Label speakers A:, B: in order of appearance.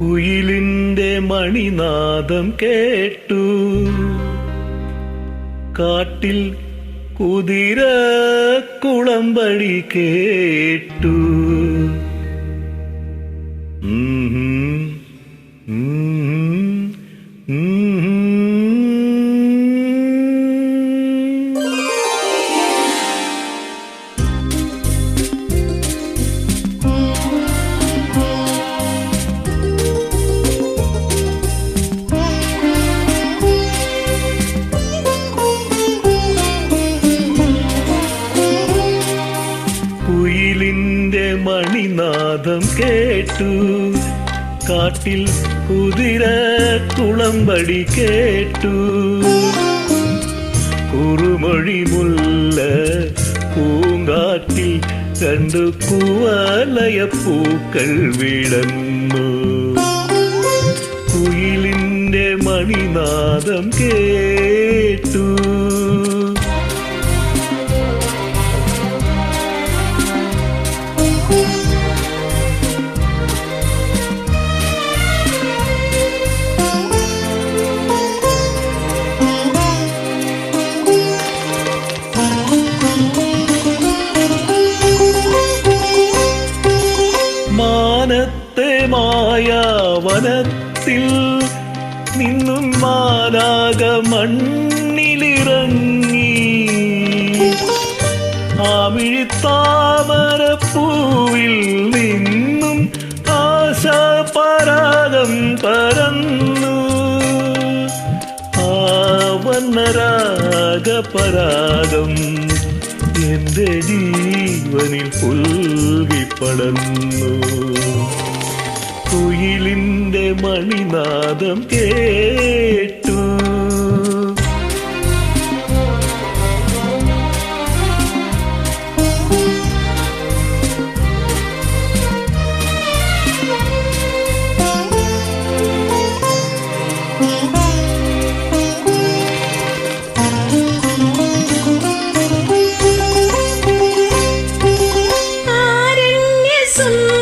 A: കുയിലിന്റെ മണിനാദം കേട്ടു. കാട്ടിൽ കുതിര കുളമ്പടി കേട്ടു. മണിനാദം കേട്ടു. കാട്ടിൽ കുതിര കുളമ്പടി കേട്ടു. കുറുമൊഴി മുല്ല പൂങ്കാറ്റിൽ കണ്ടു കുവലയ പൂക്കൾ വിടന്നു കുയിലിന്റെ മണിനാദം കേട്ടു. നിന്നും മാലാക മണ്ണിലിറങ്ങി. ആമിഴിത്താമരപ്പൂവിൽ നിന്നും ആശാപരാഗം പരന്നു. ആവന്നരാഗപരാഗം എന്റെ ജീവനിൽ പുൽകിപ്പടന്നു കുയിലിന്റെ മണിനാദം കേട്ടു.
B: ആരണ്യസുന്ദരി